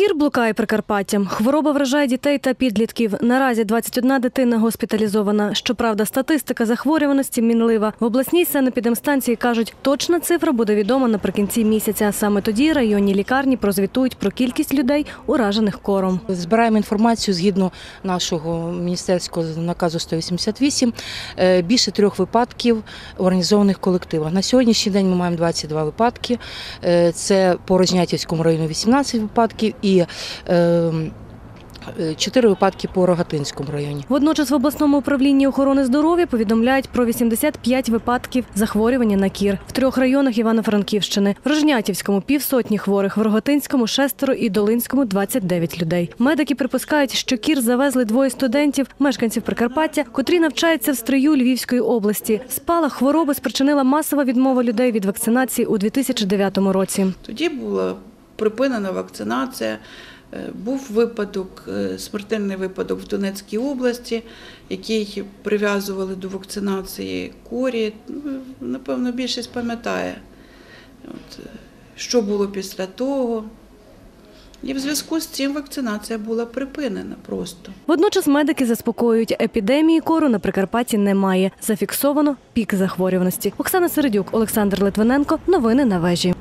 Кір блукає Прикарпаттям. Хвороба вражає дітей та підлітків. Наразі 21 дитина госпіталізована. Щоправда, статистика захворюваності мінлива. В обласній санепідемстанції кажуть, точна цифра буде відома наприкінці місяця. Саме тоді районні лікарні прозвітують про кількість людей, уражених кором. Збираємо інформацію згідно нашого міністерського наказу 188. е, Більше трьох випадків в організованих колективах. На сьогоднішній день ми маємо 22 випадки. Е, Це по Рожнятівському району 18 випадків і е, 4 випадки по Рогатинському районі. Водночас в обласному управлінні охорони здоров'я повідомляють про 85 випадків захворювання на кір в трьох районах Івано-Франківщини. В Рожнятівському півсотні хворих, в Рогатинському шестеро і Долинському 29 людей. Медики припускають, що кір завезли двоє студентів, мешканців Прикарпаття, котрі навчаються в стрию Львівської області. Спалах хвороби спричинила масова відмова людей від вакцинації у 2009 році. Тоді була припинена вакцинація. Е, Був випадок, е, смертельний випадок в Донецькій області, який прив'язували до вакцинації корі. Ну, Напевно, більшість пам'ятає, От, е, що було після того. І в зв'язку з цим вакцинація була припинена просто. Водночас медики заспокоюють, епідемії кору на Прикарпатті немає. Зафіксовано пік захворюваності. Оксана Середюк, Олександр Литвиненко. Новини на вежі.